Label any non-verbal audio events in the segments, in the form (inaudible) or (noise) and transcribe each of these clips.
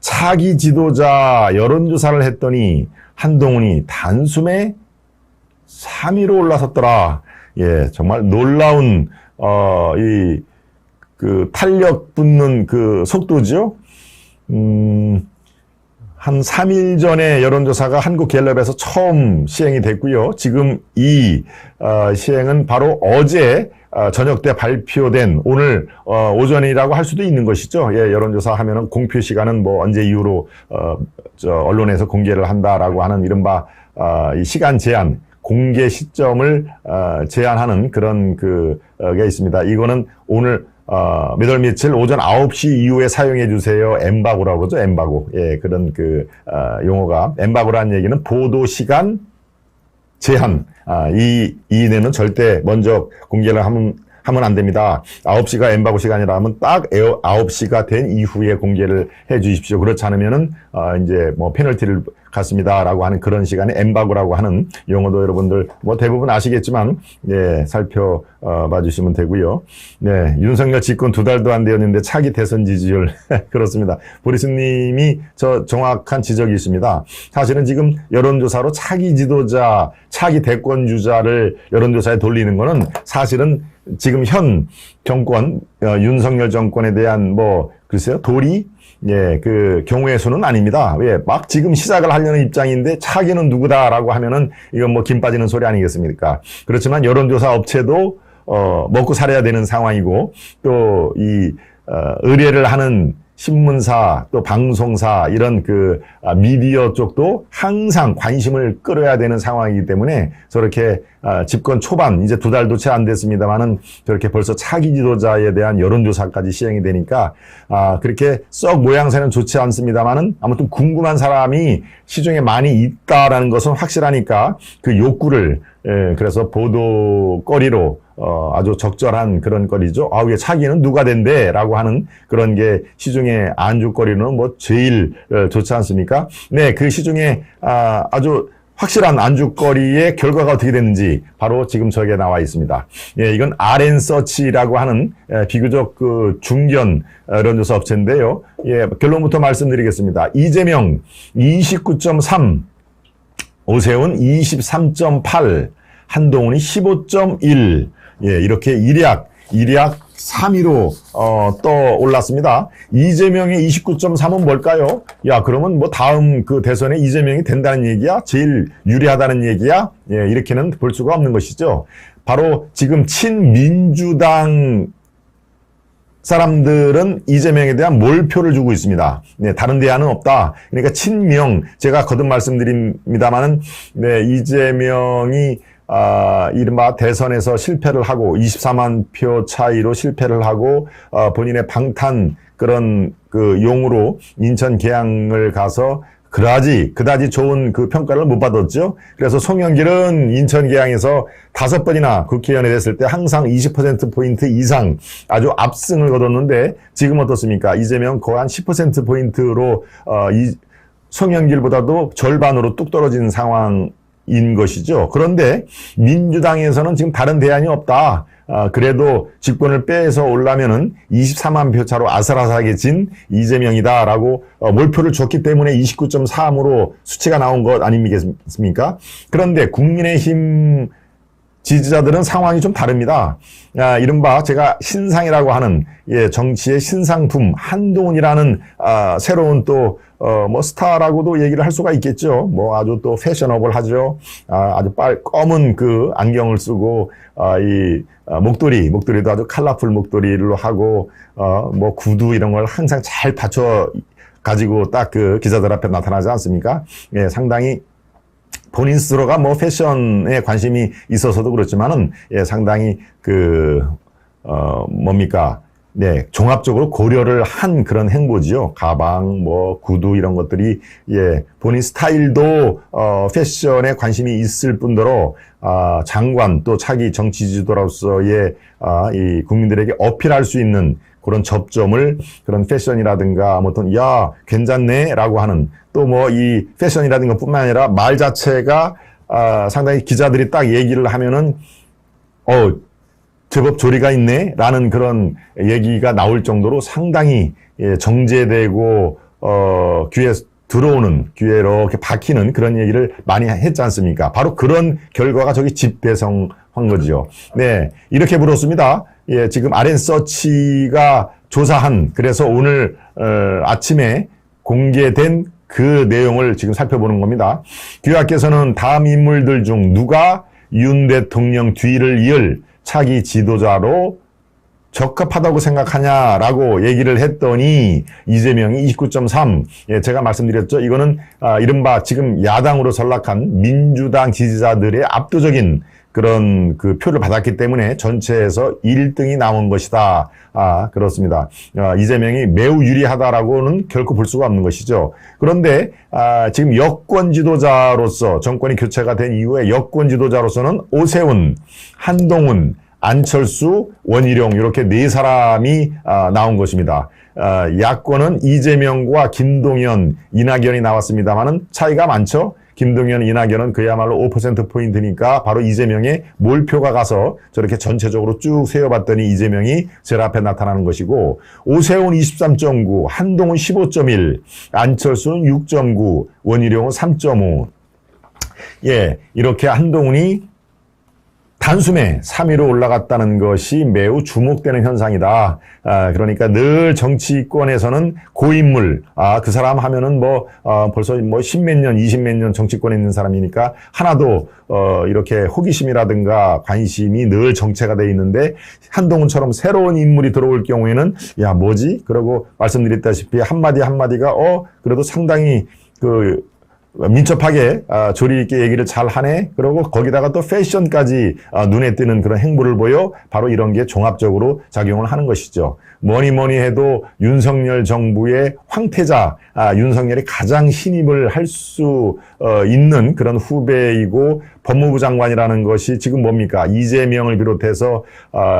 차기 지도자 여론조사를 했더니 한동훈이 단숨에 3위로 올라섰더라. 예, 정말 놀라운, 어, 이, 그 탄력 붙는 그 속도죠. 음, 한 3일 전에 여론조사가 한국갤럽에서 처음 시행이 됐고요. 지금 이 어, 시행은 바로 어제 어, 저녁 때 발표된 오늘 어, 오전이라고 할 수도 있는 것이죠. 예, 여론조사 하면은 공표 시간은 뭐 언제 이후로 어, 저 언론에서 공개를 한다라고 하는 이른바 어, 이 시간 제한 공개 시점을 어, 제한하는 그런 그게 있습니다. 이거는 오늘 어, 몇월 며칠 오전 9시 이후에 사용해 주세요. 엠바고라고 그러죠. 엠바고. 예, 그런 그, 어, 용어가. 엠바고라는 얘기는 보도 시간 제한. 아, 이, 이내는 절대 먼저 공개를 하면, 하면 안 됩니다. 9시가 엠바고 시간이라면 딱 9시가 된 이후에 공개를 해 주십시오. 그렇지 않으면은, 어, 이제 뭐 페널티를 같습니다라고 하는 그런 시간에 엠바고라고 하는 용어도 여러분들 뭐 대부분 아시겠지만 예, 살펴봐 주시면 되고요. 네, 윤석열 집권 두 달도 안 되었는데 차기 대선 지지율 (laughs) 그렇습니다. 보리스님이 저 정확한 지적이 있습니다. 사실은 지금 여론조사로 차기 지도자, 차기 대권 주자를 여론조사에 돌리는 거는 사실은 지금 현 정권 어, 윤석열 정권에 대한 뭐 글쎄요 도리 예, 그 경우의 수는 아닙니다. 왜? 막 지금 시작을 하려는 입장인데 차기는 누구다라고 하면은 이건 뭐 김 빠지는 소리 아니겠습니까? 그렇지만 여론조사 업체도 어, 먹고 살아야 되는 상황이고 또이 어, 의뢰를 하는 신문사 또 방송사 이런 그 아, 미디어 쪽도 항상 관심을 끌어야 되는 상황이기 때문에 저렇게 아, 집권 초반 이제 두 달도 채 안 됐습니다만은 저렇게 벌써 차기 지도자에 대한 여론조사까지 시행이 되니까 아 그렇게 썩 모양새는 좋지 않습니다만은 아무튼 궁금한 사람이 시중에 많이 있다라는 것은 확실하니까 그 욕구를 예, 그래서 보도거리로 어, 아주 적절한 그런 거리죠. 아, 왜 차기는 누가 된대? 라고 하는 그런 게 시중에 안주거리는 뭐 제일 어, 좋지 않습니까? 네, 그 시중에 아, 아주 확실한 안주거리의 결과가 어떻게 됐는지 바로 지금 저기에 나와 있습니다. 예, 이건 RN서치라고 하는 예, 비교적 그 중견 여론조사 업체인데요. 예, 결론부터 말씀드리겠습니다. 이재명 29.3, 오세훈 23.8, 한동훈이 15.1, 예, 이렇게 일약, 일약 3위로 어, 떠올랐습니다. 이재명의 29.3은 뭘까요? 야, 그러면 뭐 다음 그 대선에 이재명이 된다는 얘기야? 제일 유리하다는 얘기야? 예, 이렇게는 볼 수가 없는 것이죠. 바로 지금 친민주당 사람들은 이재명에 대한 몰표를 주고 있습니다. 네, 다른 대안은 없다. 그러니까 친명, 제가 거듭 말씀드립니다만은, 네, 이재명이 아, 이른바 대선에서 실패를 하고 24만 표 차이로 실패를 하고 어, 본인의 방탄 그런 그 용으로 인천 계양을 가서 그다지 그다지 좋은 그 평가를 못 받았죠. 그래서 송영길은 인천 계양에서 다섯 번이나 국회의원이 됐을 때 항상 20% 포인트 이상 아주 압승을 거뒀는데 지금 어떻습니까? 이재명 거의 한 10% 포인트로 어, 이 송영길보다도 절반으로 뚝 떨어진 상황. 인 것이죠. 그런데 민주당에서는 지금 다른 대안이 없다. 아, 그래도 집권을 빼서 올라면은 24만 표 차로 아슬아슬하게 진 이재명이다라고 어, 몰표를 줬기 때문에 29.3으로 수치가 나온 것 아닙니까? 그런데 국민의힘 지지자들은 상황이 좀 다릅니다. 아, 이른바 제가 신상이라고 하는 예, 정치의 신상품 한동훈이라는 아, 새로운 또 어, 뭐 스타라고도 얘기를 할 수가 있겠죠. 뭐 아주 또 패셔너블하죠. 아, 아주 빨 검은 그 안경을 쓰고 아, 이 아, 목도리 목도리도 아주 칼라풀 목도리로 하고 어, 뭐 구두 이런 걸 항상 잘 받쳐 가지고 딱 그 기자들 앞에 나타나지 않습니까? 예, 상당히 본인 스스로가 뭐 패션에 관심이 있어서도 그렇지만은 예, 상당히 그 어, 뭡니까? 네, 종합적으로 고려를 한 그런 행보지요. 가방, 뭐 구두 이런 것들이 예 본인 스타일도 어, 패션에 관심이 있을 뿐더러 아, 장관 또 차기 정치 지도로서의 아, 이 국민들에게 어필할 수 있는 그런 접점을 그런 패션이라든가 아무튼 야 괜찮네 라고 하는 또 뭐 이 패션이라든가 뿐만 아니라 말 자체가 아, 상당히 기자들이 딱 얘기를 하면은 어 제법 조리가 있네? 라는 그런 얘기가 나올 정도로 상당히 예, 정제되고 어, 귀에 들어오는 귀에 이렇게 박히는 그런 얘기를 많이 했지 않습니까? 바로 그런 결과가 저기 집대성한 거죠. 네, 이렇게 물었습니다. 예, 지금 아렌 서치가 조사한 그래서 오늘 어, 아침에 공개된 그 내용을 지금 살펴보는 겁니다. 교학께서는 다음 인물들 중 누가 윤 대통령 뒤를 이을 차기 지도자로 적합하다고 생각하냐라고 얘기를 했더니 이재명이 29.3. 예, 제가 말씀드렸죠. 이거는 아, 이른바 지금 야당으로 전락한 민주당 지지자들의 압도적인 그런 그 표를 받았기 때문에 전체에서 1등이 나온 것이다. 아, 그렇습니다. 아, 이재명이 매우 유리하다라고는 결코 볼 수가 없는 것이죠. 그런데 아, 지금 여권 지도자로서 정권이 교체가 된 이후에 여권 지도자로서는 오세훈, 한동훈, 안철수, 원희룡 이렇게 네 사람이 아, 나온 것입니다. 아, 야권은 이재명과 김동연, 이낙연이 나왔습니다만은 차이가 많죠. 김동연, 이낙연은 그야말로 5%포인트니까 바로 이재명의 몰표가 가서 저렇게 전체적으로 쭉 세어봤더니 이재명이 제일 앞에 나타나는 것이고 오세훈 23.9, 한동훈 15.1, 안철수는 6.9, 원희룡은 3.5. 예, 이렇게 한동훈이 단숨에 3위로 올라갔다는 것이 매우 주목되는 현상이다. 아, 그러니까 늘 정치권에서는 고인물, 아, 그 사람 하면은 뭐, 어, 벌써 뭐 십몇 년, 이십 몇 년 정치권에 있는 사람이니까 하나도, 어, 이렇게 호기심이라든가 관심이 늘 정체가 돼 있는데 한동훈처럼 새로운 인물이 들어올 경우에는 야, 뭐지? 그러고 말씀드렸다시피 한마디 한마디가 어, 그래도 상당히 그 민첩하게 아, 조리 있게 얘기를 잘 하네. 그리고 거기다가 또 패션까지 아, 눈에 띄는 그런 행보를 보여 바로 이런 게 종합적으로 작용을 하는 것이죠. 뭐니 뭐니 해도 윤석열 정부의 황태자 아, 윤석열이 가장 신임을 할수 어, 있는 그런 후배이고 법무부 장관이라는 것이 지금 뭡니까 이재명을 비롯해서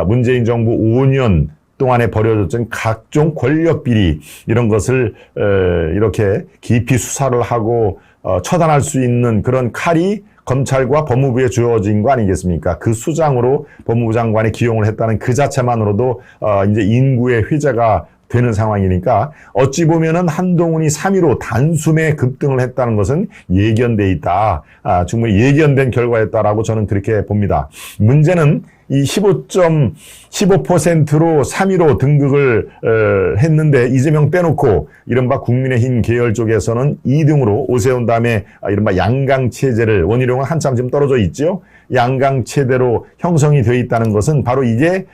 문재인 정부 5년 동안에 벌어졌던 각종 권력 비리 이런 것을 이렇게 깊이 수사를 하고 어, 처단할 수 있는 그런 칼이 검찰과 법무부에 주어진 거 아니겠습니까? 그 수장으로 법무부 장관이 기용을 했다는 그 자체만으로도 어, 이제 인구의 회자가 되는 상황이니까 어찌 보면은 한동훈이 3위로 단숨에 급등을 했다는 것은 예견돼 있다. 아, 충분히 예견된 결과였다라고 저는 그렇게 봅니다. 문제는 이 15점 15%로 3위로 등극을 어, 했는데 이재명 빼놓고 이른바 국민의힘 계열 쪽에서는 2등으로 오세훈 다음에 아, 이른바 양강 체제를 원희룡은 한참 지금 떨어져 있죠. 양강 체대로 형성이 되어 있다는 것은 바로 이게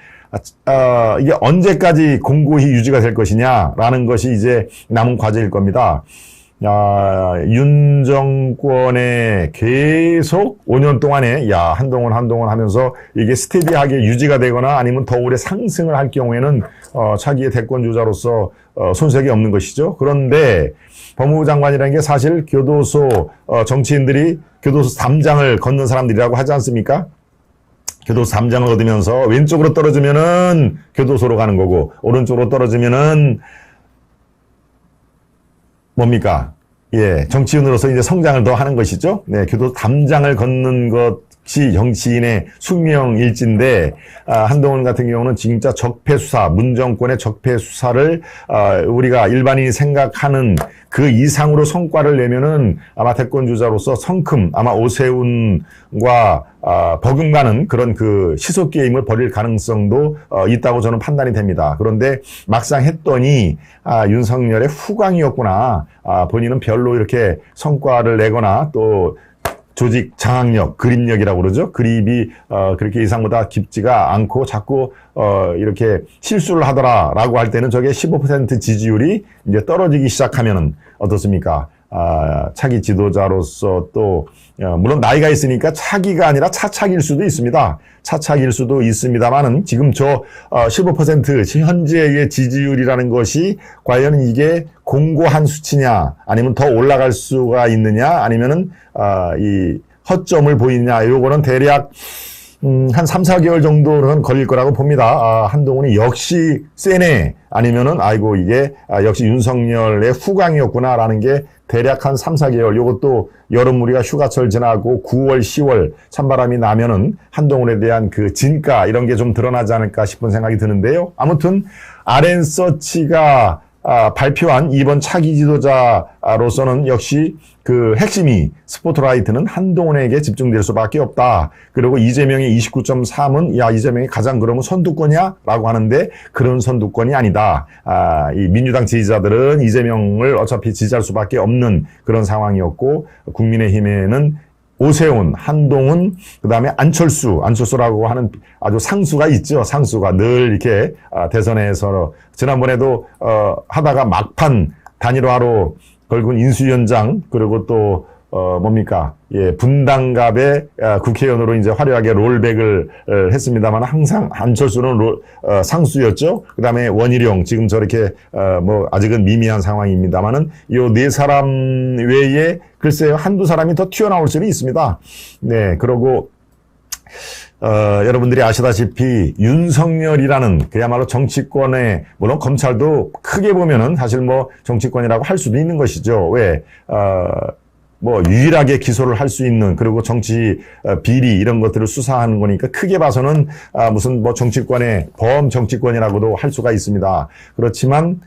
어, 이게 언제까지 공고히 유지가 될 것이냐라는 것이 이제 남은 과제일 겁니다. 야, 윤 정권에 계속 5년 동안에 야 한동훈 한동훈 하면서 이게 스테디하게 유지가 되거나 아니면 더 오래 상승을 할 경우에는 어, 차기의 대권 주자로서 어, 손색이 없는 것이죠. 그런데 법무부 장관이라는 게 사실 교도소 어, 정치인들이 교도소 담장을 걷는 사람들이라고 하지 않습니까? 교도소 담장을 얻으면서 왼쪽으로 떨어지면은 교도소로 가는 거고 오른쪽으로 떨어지면은 뭡니까? 예, 정치인으로서 이제 성장을 더 하는 것이죠. 네, 교도 담장을 걷는 것 이 정치인의 숙명일진데, 아, 한동훈 같은 경우는 진짜 적폐 수사, 문정권의 적폐 수사를, 아, 우리가 일반인이 생각하는 그 이상으로 성과를 내면은 아마 대권 주자로서 성큼 아마 오세훈과 아, 버금가는 그런 그 시속 게임을 벌일 가능성도 어, 있다고 저는 판단이 됩니다. 그런데 막상 했더니 아, 윤석열의 후광이었구나. 아, 본인은 별로 이렇게 성과를 내거나 또 조직 장악력, 그립력이라고 그러죠. 그립이 어, 그렇게 이상보다 깊지가 않고 자꾸 어, 이렇게 실수를 하더라라고 할 때는 저게 15% 지지율이 이제 떨어지기 시작하면은 어떻습니까? 아, 차기 지도자로서 또 어, 물론 나이가 있으니까 차기가 아니라 차차기일 수도 있습니다. 차차기일 수도 있습니다만은 지금 저 15% 어, 현재의 지지율이라는 것이 과연 이게 공고한 수치냐 아니면 더 올라갈 수가 있느냐 아니면은 아, 이 허점을 보이느냐 요거는 대략 음, 한 3, 4개월 정도는 걸릴 거라고 봅니다. 아, 한동훈이 역시 세네 아니면은 아이고 이게 아, 역시 윤석열의 후광이었구나라는 게 대략 한 3, 4개월 요것도 여름 우리가 휴가철 지나고 9월, 10월 찬바람이 나면은 한동훈에 대한 그 진가 이런 게 좀 드러나지 않을까 싶은 생각이 드는데요. 아무튼 아렌서치가 아, 발표한 이번 차기 지도자로서는 역시 그 핵심이 스포트라이트는 한동훈에게 집중될 수밖에 없다. 그리고 이재명의 29.3은 야 이재명이 가장 그러면 선두권이야라고 하는데 그런 선두권이 아니다. 아, 이 민주당 지지자들은 이재명을 어차피 지지할 수밖에 없는 그런 상황이었고 국민의힘에는 오세훈, 한동훈, 그 다음에 안철수, 안철수라고 하는 아주 상수가 있죠. 상수가 늘 이렇게 아, 대선에서 지난번에도 어, 하다가 막판 단일화로 결국은 인수위원장 그리고 또 어, 뭡니까? 예, 분당갑의 아, 국회의원으로 이제 화려하게 롤백을 어, 했습니다만 항상 안철수는 롤, 어, 상수였죠. 그 다음에 원희룡, 지금 저렇게, 어, 뭐, 아직은 미미한 상황입니다만은 요 네 사람 외에 글쎄요, 한두 사람이 더 튀어나올 수는 있습니다. 네, 그러고, 어, 여러분들이 아시다시피 윤석열이라는 그야말로 정치권의 물론 검찰도 크게 보면은 사실 뭐 정치권이라고 할 수도 있는 것이죠. 왜? 어, 뭐 유일하게 기소를 할 수 있는 그리고 정치 어, 비리 이런 것들을 수사하는 거니까 크게 봐서는 아, 무슨 뭐 정치권의 범 정치권이라고도 할 수가 있습니다. 그렇지만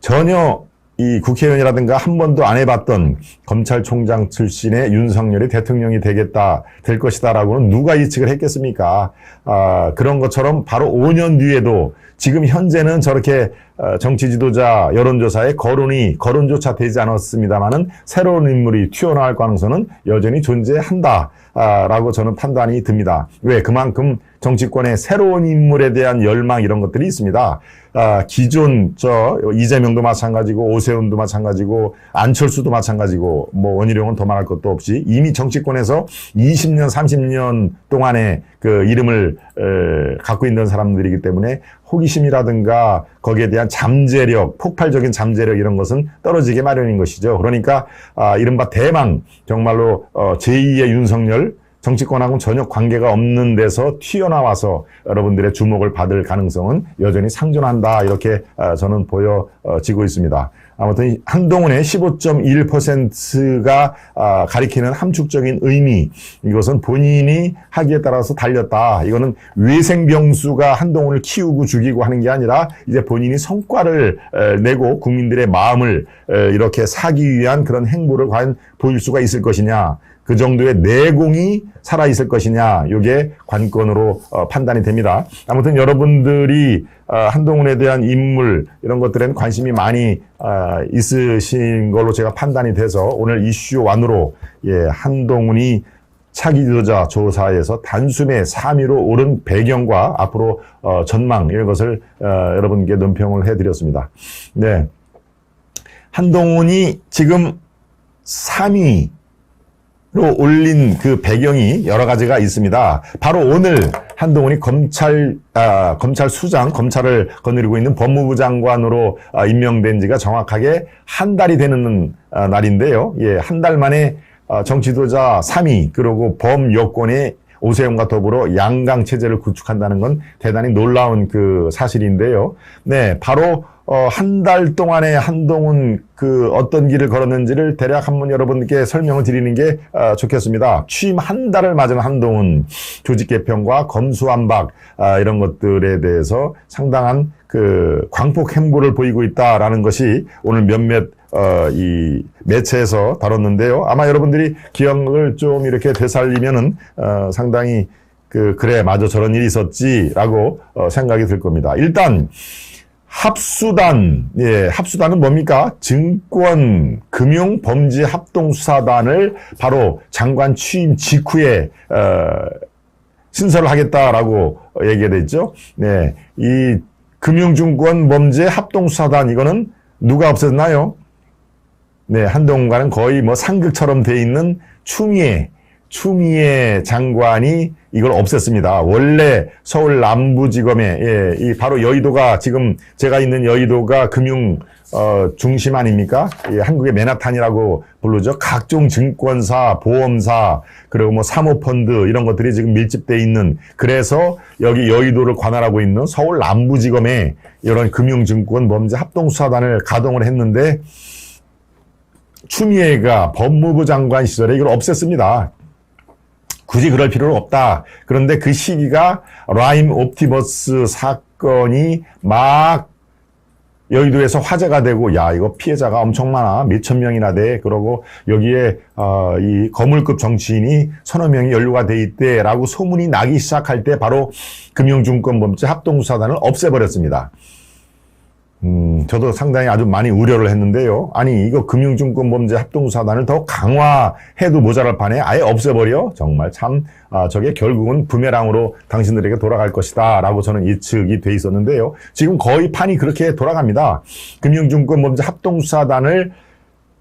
전혀 이 국회의원이라든가 한 번도 안 해봤던 검찰총장 출신의 윤석열이 대통령이 되겠다, 될 것이다라고는 누가 예측을 했겠습니까? 아, 그런 것처럼 바로 5년 뒤에도 지금 현재는 저렇게 어, 정치 지도자 여론조사에 거론이 거론조차 되지 않았습니다만은 새로운 인물이 튀어나올 가능성은 여전히 존재한다 라고 저는 판단이 듭니다. 왜 그만큼 정치권의 새로운 인물에 대한 열망 이런 것들이 있습니다. 아, 기존 저 이재명도 마찬가지고 오세훈도 마찬가지고 안철수도 마찬가지고 뭐 원희룡은 더 말할 것도 없이 이미 정치권에서 20년 30년 동안의 그 이름을 에, 갖고 있는 사람들이기 때문에 호기심이라든가 거기에 대한 잠재력, 폭발적인 잠재력 이런 것은 떨어지게 마련인 것이죠. 그러니까 아, 이른바 대망 정말로 어, 제2의 윤석열 정치권하고는 전혀 관계가 없는 데서 튀어나와서 여러분들의 주목을 받을 가능성은 여전히 상존한다 이렇게 아, 저는 보여지고 있습니다. 아무튼 한동훈의 15.1%가 아, 가리키는 함축적인 의미 이것은 본인이 하기에 따라서 달렸다. 이거는 외생병수가 한동훈을 키우고 죽이고 하는 게 아니라 이제 본인이 성과를 내고 국민들의 마음을 이렇게 사기 위한 그런 행보를 과연 보일 수가 있을 것이냐. 그 정도의 내공이 살아있을 것이냐, 이게 관건으로 어, 판단이 됩니다. 아무튼 여러분들이 어, 한동훈에 대한 인물 이런 것들에는 관심이 많이 어, 있으신 걸로 제가 판단이 돼서 오늘 이슈 완으로 예, 한동훈이 차기 지도자 조사에서 단숨에 3위로 오른 배경과 앞으로 어, 전망 이런 것을 어, 여러분께 논평을 해드렸습니다. 네, 한동훈이 지금 3위 로 올린 그 배경이 여러 가지가 있습니다. 바로 오늘 한동훈이 검찰 아, 검찰 수장 검찰을 거느리고 있는 법무부 장관으로 아, 임명된 지가 정확하게 한 달이 되는 아, 날인데요. 예, 한 달 만에 아, 정치도자 3위 그리고 범 여권의 오세훈과 더불어 양강 체제를 구축한다는 건 대단히 놀라운 그 사실인데요. 네, 바로 어, 한 달 동안에 한동훈 그 어떤 길을 걸었는지를 대략 한번 여러분께 설명을 드리는 게 어, 좋겠습니다. 취임 한 달을 맞은 한동훈 조직 개편과 검수완박 아, 이런 것들에 대해서 상당한 그 광폭 행보를 보이고 있다라는 것이 오늘 몇몇 어, 이 매체에서 다뤘는데요. 아마 여러분들이 기억을 좀 이렇게 되살리면은 어, 상당히 그 그래 맞아 저런 일이 있었지라고 어, 생각이 들 겁니다. 일단 합수단, 예, 합수단은 뭡니까? 증권, 금융, 범죄 합동 수사단을 바로 장관 취임 직후에, 어, 신설을 하겠다라고 얘기가 됐죠. 네. 이 금융증권 범죄 합동 수사단, 이거는 누가 없앴나요? 네. 한동훈과는 거의 뭐 상극처럼 돼 있는 추미애, 추미애 장관이 이걸 없앴습니다. 원래 서울 남부지검에 예, 이 바로 여의도가 지금 제가 있는 여의도가 금융 어, 중심 아닙니까? 예, 한국의 맨하탄이라고 부르죠. 각종 증권사, 보험사, 그리고 뭐 사모펀드 이런 것들이 지금 밀집돼 있는 그래서 여기 여의도를 관할하고 있는 서울 남부지검에 이런 금융증권 범죄 합동수사단을 가동을 했는데 추미애가 법무부 장관 시절에 이걸 없앴습니다. 굳이 그럴 필요는 없다. 그런데 그 시기가 라임 옵티머스 사건이 막 여의도에서 화제가 되고 야 이거 피해자가 엄청 많아 몇천 명이나 돼 그러고 여기에 어, 이 거물급 정치인이 서너 명이 연루가 돼 있대라고 소문이 나기 시작할 때 바로 금융증권범죄 합동수사단을 없애버렸습니다. 음, 저도 상당히 아주 많이 우려를 했는데요. 아니, 이거 금융증권 범죄 합동수사단을 더 강화해도 모자랄 판에 아예 없애버려? 정말 참, 아, 저게 결국은 부메랑으로 당신들에게 돌아갈 것이다. 라고 저는 예측이 돼 있었는데요. 지금 거의 판이 그렇게 돌아갑니다. 금융증권 범죄 합동수사단을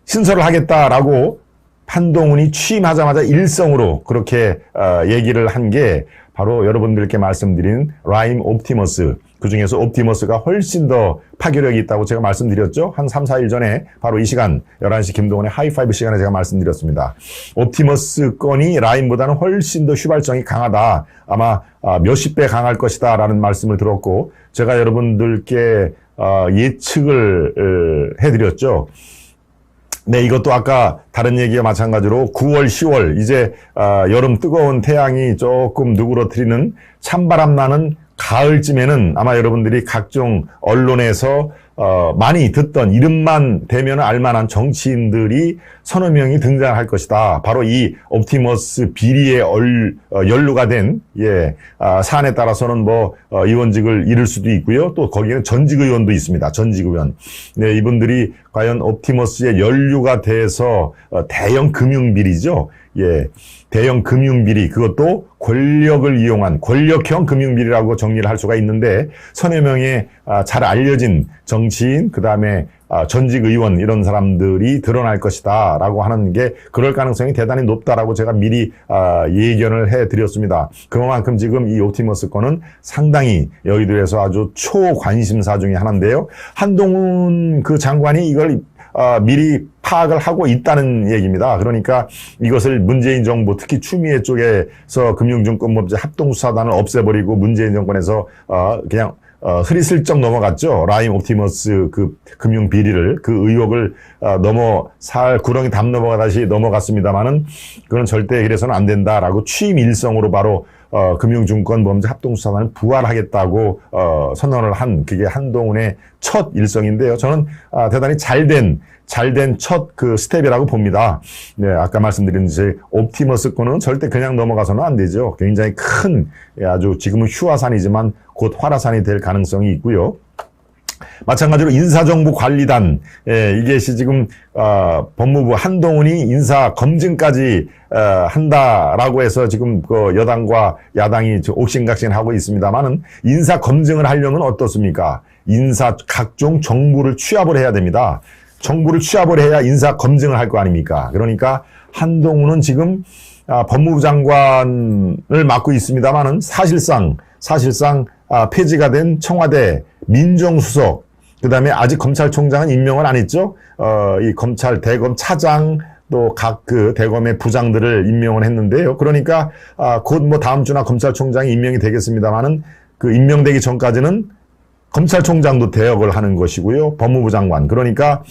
신설을 하겠다라고 한동훈이 취임하자마자 일성으로 그렇게 어, 얘기를 한 게 바로 여러분들께 말씀드린 라임 옵티머스 그 중에서 옵티머스가 훨씬 더 파괴력이 있다고 제가 말씀드렸죠. 한 3, 4일 전에 바로 이 시간 11시 김동원의 하이파이브 시간에 제가 말씀드렸습니다. 옵티머스 건이 라임보다는 훨씬 더 휘발성이 강하다. 아마 아, 몇십 배 강할 것이다 라는 말씀을 들었고 제가 여러분들께 어, 예측을 해드렸죠. 네, 이것도 아까 다른 얘기와 마찬가지로 9월, 10월 이제 어, 여름 뜨거운 태양이 조금 누그러뜨리는 찬바람 나는 가을쯤에는 아마 여러분들이 각종 언론에서 어, 많이 듣던 이름만 대면 알만한 정치인들이 서너 명이 등장할 것이다. 바로 이 옵티머스 비리에 얼, 어, 연루가 된 예, 아, 사안에 따라서는 뭐 어, 의원직을 잃을 수도 있고요. 또 거기에는 전직 의원도 있습니다. 전직 의원. 네, 이분들이 과연 옵티머스에 연루가 돼서 어, 대형 금융 비리죠. 예, 대형 금융비리 그것도 권력을 이용한 권력형 금융비리라고 정리를 할 수가 있는데 서너 명의 아, 잘 알려진 정치인 그 다음에 아, 전직 의원 이런 사람들이 드러날 것이다라고 하는 게 그럴 가능성이 대단히 높다라고 제가 미리 아, 예견을 해드렸습니다. 그만큼 지금 이 옵티머스 건은 상당히 여의도에서 아주 초관심사 중의 하나인데요. 한동훈 그 장관이 이걸 어, 미리 파악을 하고 있다는 얘기입니다. 그러니까 이것을 문재인 정부 특히 추미애 쪽에서 금융증권범죄 합동수사단을 없애버리고 문재인 정권에서 어, 그냥 어, 흐리슬쩍 넘어갔죠. 라임 옵티머스 그 금융 비리를 그 의혹을 어, 넘어 살 구렁이 담 넘어가 다시 넘어갔습니다만은 그건 절대 이래서는 안 된다라고 취임 일성으로 바로 어, 금융증권 범죄 합동수사단을 부활하겠다고 어, 선언을 한 그게 한동훈의 첫 일성인데요. 저는 아, 대단히 잘된 잘된 첫 그 스텝이라고 봅니다. 네, 아까 말씀드린 듯이 옵티머스 권은 절대 그냥 넘어가서는 안 되죠. 굉장히 큰 예, 아주 지금은 휴화산이지만 곧 활화산이 될 가능성이 있고요. 마찬가지로 인사정보관리단 예, 이것이 지금 어, 법무부 한동훈이 인사 검증까지 어, 한다라고 해서 지금 그 여당과 야당이 옥신각신 하고 있습니다만은 인사 검증을 하려면 어떻습니까? 인사 각종 정보를 취합을 해야 됩니다. 정보를 취합을 해야 인사 검증을 할 거 아닙니까? 그러니까 한동훈은 지금 아, 법무부 장관을 맡고 있습니다만은 사실상 사실상 아, 폐지가 된 청와대 민정수석 그다음에 아직 검찰총장은 임명을 안 했죠. 어, 이 검찰 대검 차장 또 각 그 대검의 부장들을 임명을 했는데요. 그러니까 아, 곧 뭐 다음 주나 검찰총장이 임명이 되겠습니다만은 그 임명되기 전까지는 검찰총장도 대역을 하는 것이고요. 법무부 장관. 그러니까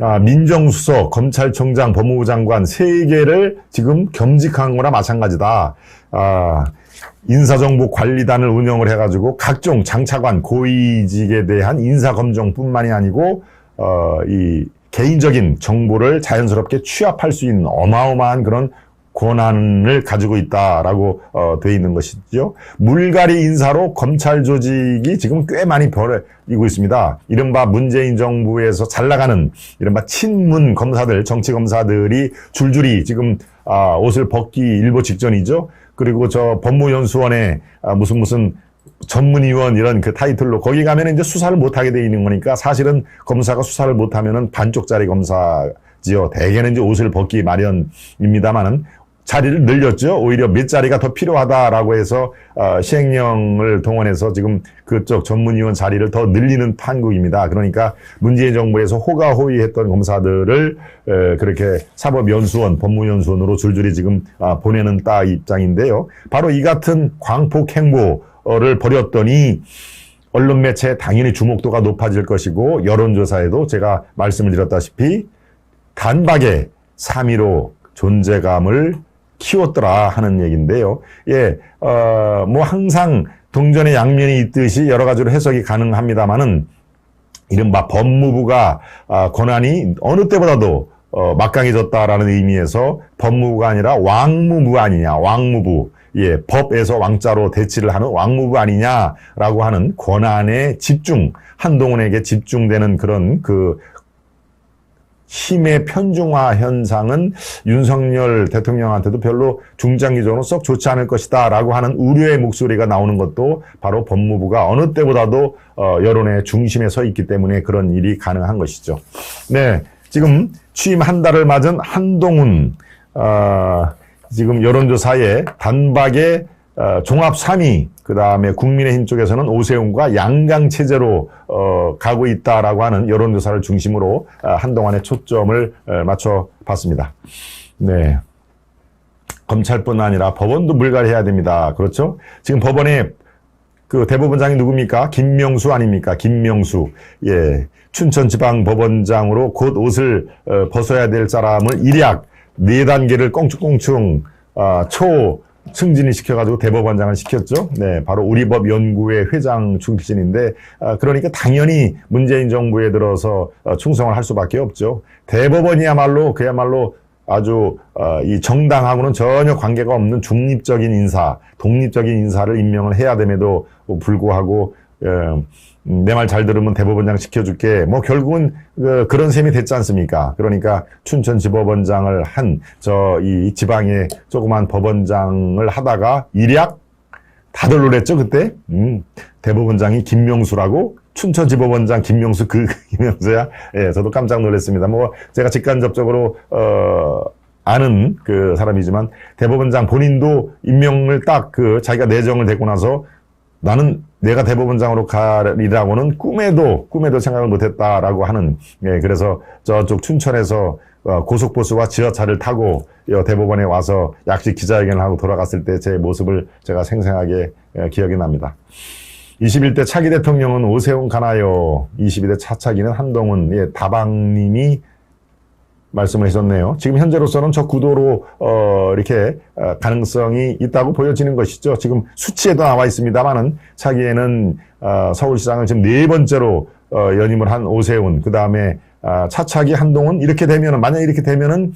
아, 민정수석, 검찰총장, 법무부 장관 세 개를 지금 겸직한 거나 마찬가지다. 아, 인사정보 관리단을 운영을 해가지고 각종 장차관 고위직에 대한 인사검정뿐만이 아니고 어, 이 개인적인 정보를 자연스럽게 취합할 수 있는 어마어마한 그런 권한을 가지고 있다라고 어, 돼 있는 것이죠. 물갈이 인사로 검찰 조직이 지금 꽤 많이 벌어지고 있습니다. 이른바 문재인 정부에서 잘 나가는 이른바 친문 검사들, 정치 검사들이 줄줄이 지금 아, 옷을 벗기 일보 직전이죠. 그리고 저 법무연수원에 아, 무슨 무슨 전문위원 이런 그 타이틀로 거기 가면 이제 수사를 못하게 돼 있는 거니까 사실은 검사가 수사를 못하면은 반쪽짜리 검사지요. 대개는 이제 옷을 벗기 마련입니다만은 자리를 늘렸죠. 오히려 몇 자리가 더 필요하다라고 해서 어, 시행령을 동원해서 지금 그쪽 전문위원 자리를 더 늘리는 판국입니다. 그러니까 문재인 정부에서 호가호위했던 검사들을 에, 그렇게 사법연수원, 법무연수원으로 줄줄이 지금 아, 보내는 따 입장인데요. 바로 이 같은 광폭 행보를 벌였더니 언론 매체 당연히 주목도가 높아질 것이고 여론조사에도 제가 말씀을 드렸다시피 단박에 3위로 존재감을 키웠더라 하는 얘기인데요. 예, 어, 뭐 항상 동전의 양면이 있듯이 여러 가지로 해석이 가능합니다만은 이른바 법무부가 아, 권한이 어느 때보다도 어, 막강해졌다라는 의미에서 법무부가 아니라 왕무부 아니냐, 왕무부. 예, 법에서 왕자로 대치를 하는 왕무부 아니냐라고 하는 권한의 집중, 한동훈에게 집중되는 그런 그 힘의 편중화 현상은 윤석열 대통령한테도 별로 중장기적으로 썩 좋지 않을 것이다 라고 하는 우려의 목소리가 나오는 것도 바로 법무부가 어느 때보다도 어, 여론의 중심에 서 있기 때문에 그런 일이 가능한 것이죠. 네. 지금 취임 한 달을 맞은 한동훈, 어, 지금 여론조사에 단박에 어, 종합 3위, 그 다음에 국민의힘 쪽에서는 오세훈과 양강 체제로 어, 가고 있다라고 하는 여론조사를 중심으로 어, 한동안의 초점을 어, 맞춰 봤습니다. 네. 검찰뿐 아니라 법원도 물갈해야 됩니다. 그렇죠? 지금 법원에 그 대법원장이 누굽니까? 김명수 아닙니까? 김명수. 예. 춘천지방법원장으로 곧 옷을 어, 벗어야 될 사람을 일약 네 단계를 꽁충꽁충 어, 초 승진이 시켜가지고 대법원장을 시켰죠. 네, 바로 우리법 연구회 회장 출신인데, 아, 그러니까 당연히 문재인 정부에 들어서 어, 충성을 할 수밖에 없죠. 대법원이야말로 그야말로 아주 어, 이 정당하고는 전혀 관계가 없는 중립적인 인사, 독립적인 인사를 임명을 해야 됨에도 불구하고 어, 내 말 잘 들으면 대법원장 시켜줄게. 뭐 결국은 그, 그런 셈이 됐지 않습니까? 그러니까 춘천 지법원장을 한 저 이 지방의 조그만 법원장을 하다가 일약 다들 놀랬죠 그때. 음, 대법원장이 김명수라고 춘천지법원장 김명수 그 김명수야. 예, 저도 깜짝 놀랐습니다. 뭐 제가 직간접적으로 어. 아는 그 사람이지만 대법원장 본인도 임명을 딱 그 자기가 내정을 됐고 나서 나는 내가 대법원장으로 가리라고는 꿈에도 꿈에도 생각을 못했다라고 하는 예 그래서 저쪽 춘천에서 어, 고속버스와 지하차를 타고 대법원에 와서 약식 기자회견을 하고 돌아갔을 때 제 모습을 제가 생생하게 예, 기억이 납니다. 21대 차기 대통령은 오세훈 가나요? 22대 차차기는 한동훈, 예, 다방님이 말씀을 하셨네요. 지금 현재로서는 저 구도로 어, 이렇게 어, 가능성이 있다고 보여지는 것이죠. 지금 수치에도 나와 있습니다만은 차기에는 어, 서울시장을 지금 네 번째로 어, 연임을 한 오세훈, 그 다음에 어, 차차기 한동훈 이렇게 되면은 만약 이렇게 되면은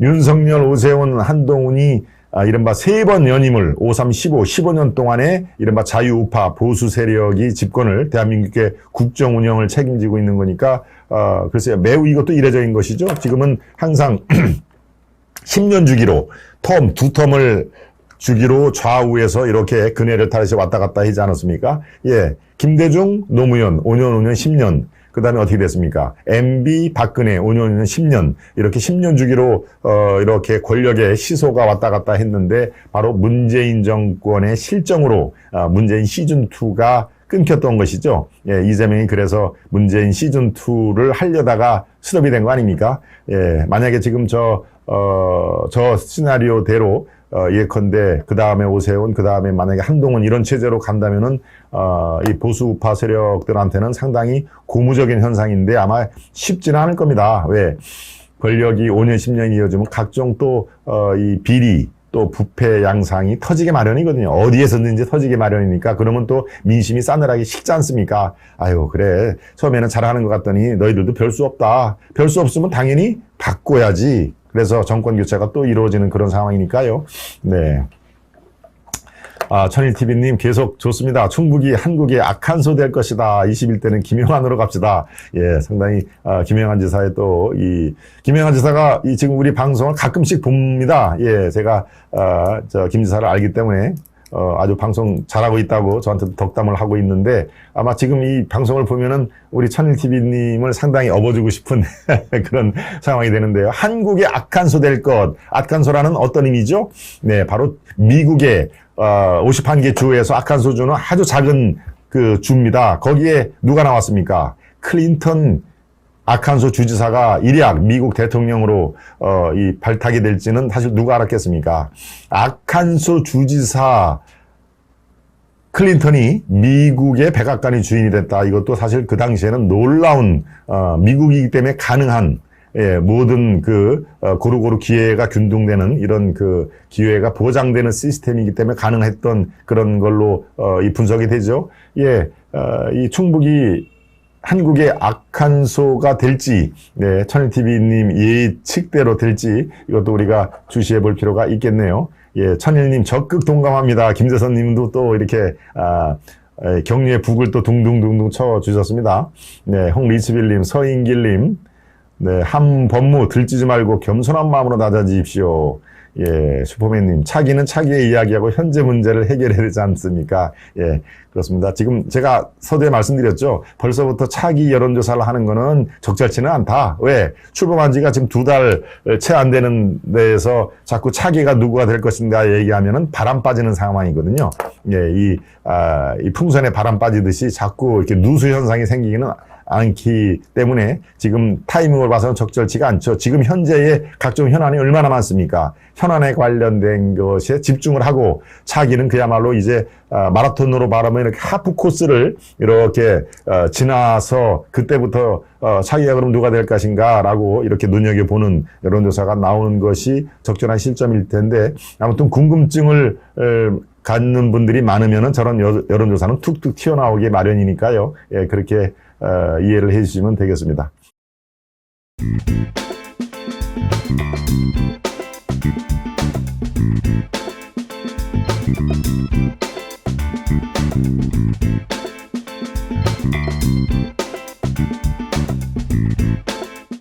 윤석열, 오세훈, 한동훈이 아, 이른바 세 번 연임을 5, 3, 15, 15년 동안에 이른바 자유우파 보수 세력이 집권을 대한민국의 국정 운영을 책임지고 있는 거니까 어, 글쎄요 매우 이것도 이례적인 것이죠. 지금은 항상 (clears throat) 10년 주기로 텀, 두 텀을 주기로 좌우에서 이렇게 그네를 타듯이 왔다 갔다 하지 않았습니까? 예. 김대중, 노무현, 5년, 5년, 10년. 그 다음에 어떻게 됐습니까? MB, 박근혜, 5년이면 10년. 이렇게 10년 주기로, 어, 이렇게 권력의 시소가 왔다 갔다 했는데, 바로 문재인 정권의 실정으로, 어, 문재인 시즌 2가 끊겼던 것이죠. 예, 이재명이 그래서 문재인 시즌 2를 하려다가 스톱이 된 거 아닙니까? 예, 만약에 지금 저, 어, 저 시나리오대로 어, 예컨대 그 다음에 오세훈, 그 다음에 만약에 한동훈 이런 체제로 간다면은 어, 이 보수파 세력들한테는 상당히 고무적인 현상인데 아마 쉽지는 않을 겁니다. 왜? 권력이 5년, 10년 이어지면 각종 또, 어, 이 비리, 또 부패 양상이 터지게 마련이거든요. 어디에서든지 터지게 마련이니까 그러면 또 민심이 싸늘하게 식지 않습니까? 아유 그래 처음에는 잘하는 것 같더니 너희들도 별 수 없다. 별 수 없으면 당연히 바꿔야지. 그래서 정권 교체가 또 이루어지는 그런 상황이니까요. 네. 아, 천일TV님 계속 좋습니다. 충북이 한국의 악한 소 될 것이다. 21대는 김영환으로 갑시다. 예, 상당히, 아, 김영환 지사의 또, 이, 김영환 지사가 이 지금 우리 방송을 가끔씩 봅니다. 예, 제가, 아, 저, 김 지사를 알기 때문에 어, 아주 방송 잘하고 있다고 저한테 덕담을 하고 있는데 아마 지금 이 방송을 보면은 우리 천일TV님을 상당히 업어주고 싶은 (laughs) 그런 상황이 되는데요. 한국의 악한소 될 것. 악한소라는 어떤 의미죠? 네, 바로 미국의 어, 51개 주에서 악한소 주는 아주 작은 그 주입니다. 거기에 누가 나왔습니까? 클린턴 아칸소 주지사가 일약 미국 대통령으로 어, 이 발탁이 될지는 사실 누가 알았겠습니까? 아칸소 주지사 클린턴이 미국의 백악관의 주인이 됐다. 이것도 사실 그 당시에는 놀라운 어, 미국이기 때문에 가능한 예, 모든 그 어, 고루고루 기회가 균등되는 이런 그 기회가 보장되는 시스템이기 때문에 가능했던 그런 걸로 어, 이 분석이 되죠. 예, 어, 이 충북이 한국의 악한소가 될지, 네, 천일TV님 예측대로 될지, 이것도 우리가 주시해 볼 필요가 있겠네요. 예, 천일님 적극 동감합니다. 김재선 님도 또 이렇게, 아, 에, 격려의 북을 또 둥둥둥둥 쳐주셨습니다. 네, 홍리치빌님, 서인길님, 네, 함 법무 들지지 말고 겸손한 마음으로 낮아지십시오. 예, 슈퍼맨님, 차기는 차기의 이야기하고 현재 문제를 해결해야 되지 않습니까? 예, 그렇습니다. 지금 제가 서두에 말씀드렸죠. 벌써부터 차기 여론조사를 하는 거는 적절치는 않다. 왜? 출범한 지가 지금 두 달 채 안 되는 데에서 자꾸 차기가 누구가 될 것인가 얘기하면은 바람 빠지는 상황이거든요. 예, 이, 아, 이 풍선에 바람 빠지듯이 자꾸 이렇게 누수 현상이 생기기는 않기 때문에 지금 타이밍을 봐서는 적절치가 않죠. 지금 현재의 각종 현안이 얼마나 많습니까? 현안에 관련된 것에 집중을 하고 차기는 그야말로 이제 아, 마라톤으로 말하면 이렇게 하프 코스를 이렇게 어, 지나서 그때부터 어, 차기가 그럼 누가 될 것인가라고 이렇게 눈여겨보는 여론조사가 나오는 것이 적절한 시점일 텐데 아무튼 궁금증을 에, 갖는 분들이 많으면은 저런 여, 여론조사는 툭툭 튀어나오기 마련이니까요. 예, 그렇게 어, 이해를 해 주시면 되겠습니다.